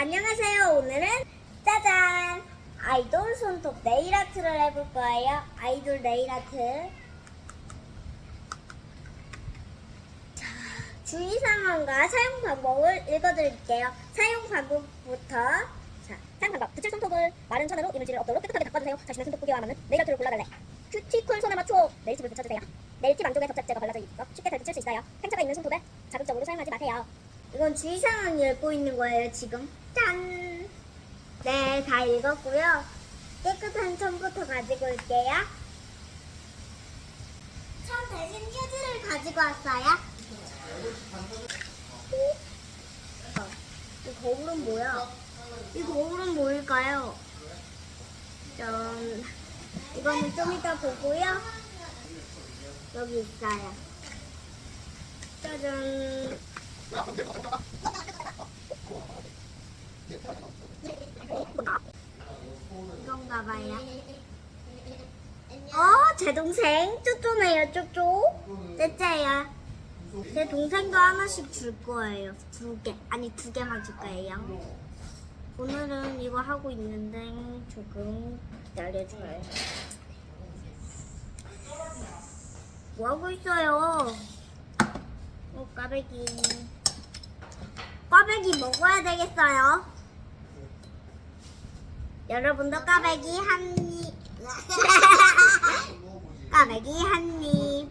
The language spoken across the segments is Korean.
안녕하세요. 오늘은 짜잔! 아이돌 손톱 네일 아트를 해볼 거예요. 아이돌 네일 아트. 자, 주의사항과 사용 방법을 읽어드릴게요. 사용 방법부터. 자, 사용 방법. 붙일 손톱을 마른 손으로 이물질을 없도록 깨끗하게 닦아주세요. 자신의 손톱 크기와 맞는 네일 아트를 골라달래. 큐티클 손에 맞춰 네일팁을 붙여주세요. 네일팁 안쪽에 접착제가 발라져 있어 쉽게 잘 붙일 수 있어요. 팽창가 있는 손톱에 자극적으로 사용하지 마세요. 이건 주의사항 읽고 있는 거예요, 지금. 짠! 네, 다 읽었고요. 깨끗한 천부터 가지고 올게요. 천 대신 휴지를 가지고 왔어요. 어, 이 거울은 뭐야? 이 거울은 뭘까요? 짠. 이거는 좀 이따 보고요. 여기 있어요. 짜잔. 이건가 봐요. 어, 제 동생 쪼쪼네요, 쪼쪼. 째째야. 제 동생도 하나씩 줄 거예요. 두 개. 아니, 두 개만 줄 거예요. 오늘은 이거 하고 있는데 조금 기다려줘요. 뭐 하고 있어요? 어, 까베기. 꽈배기 먹어야 되겠어요. 여러분도 까베기 한 입. 까베기 한 입.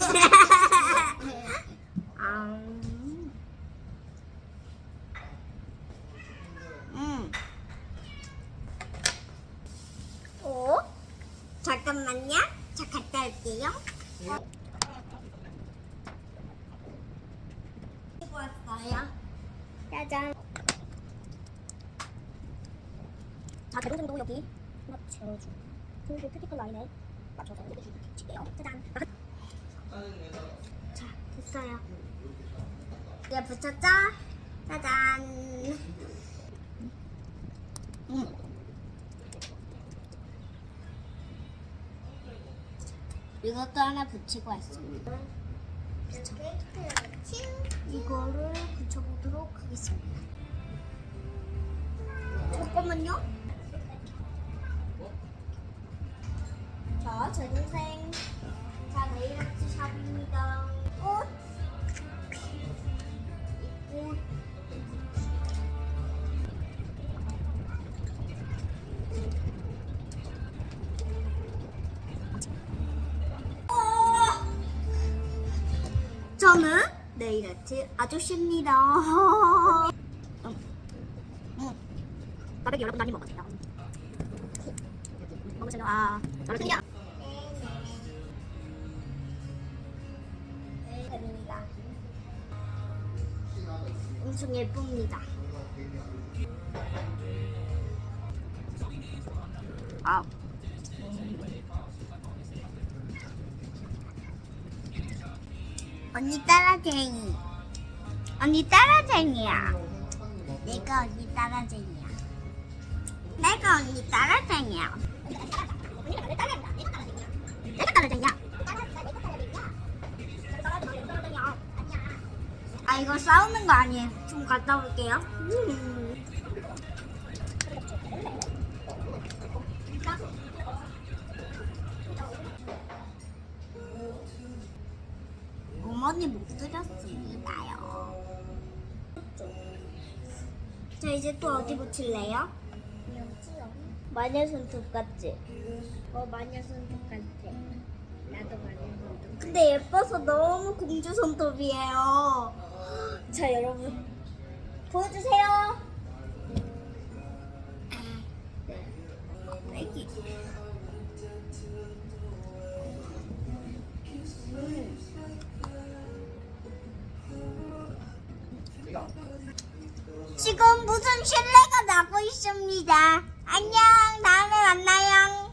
음. 음. 어? 잠깐만요. 저 갔다 올게요. 짜잔. 자, 대동생도 여기 하나 채워주고 그리고 큐티클 라인에 맞춰서 이렇게 줄게요. 짜잔. 자, 됐어요. 이제 붙였죠? 짜잔. 음. 이것도 하나 붙이고 왔습니다. 이거를 붙여보도록 하겠습니다. 잠깐만요. 자, 제 동생. 자, 네일 아트 샵입니다. 꽃. 이 꽃. 어! 저는 네일 아트 아저씨입니다. 음. 음. 가볍게 여러분 많이 먹었어요. 먹으세요. 아, 여러분이 엄청 예쁩니다. 아. 언니 따라쟁이. 언니 따라쟁이야. 내가 언니 따라쟁이야. 내가 언니 따라쟁이야. 내가 따라쟁이야. 아 이거 싸우는 거 아니에요. 좀 갔다 올게요. 음. 어머니 못 드렸습니다요. 자 이제 또 어디 붙일래요? 마녀 손톱 같지? 어 마녀 손톱 같아. 나도 마녀 손톱. 근데 예뻐서 너무 공주 손톱이에요. 자 여러분 보여주세요. 지금 무슨 실내가 나고 있습니다. 안녕, 다음에 만나요.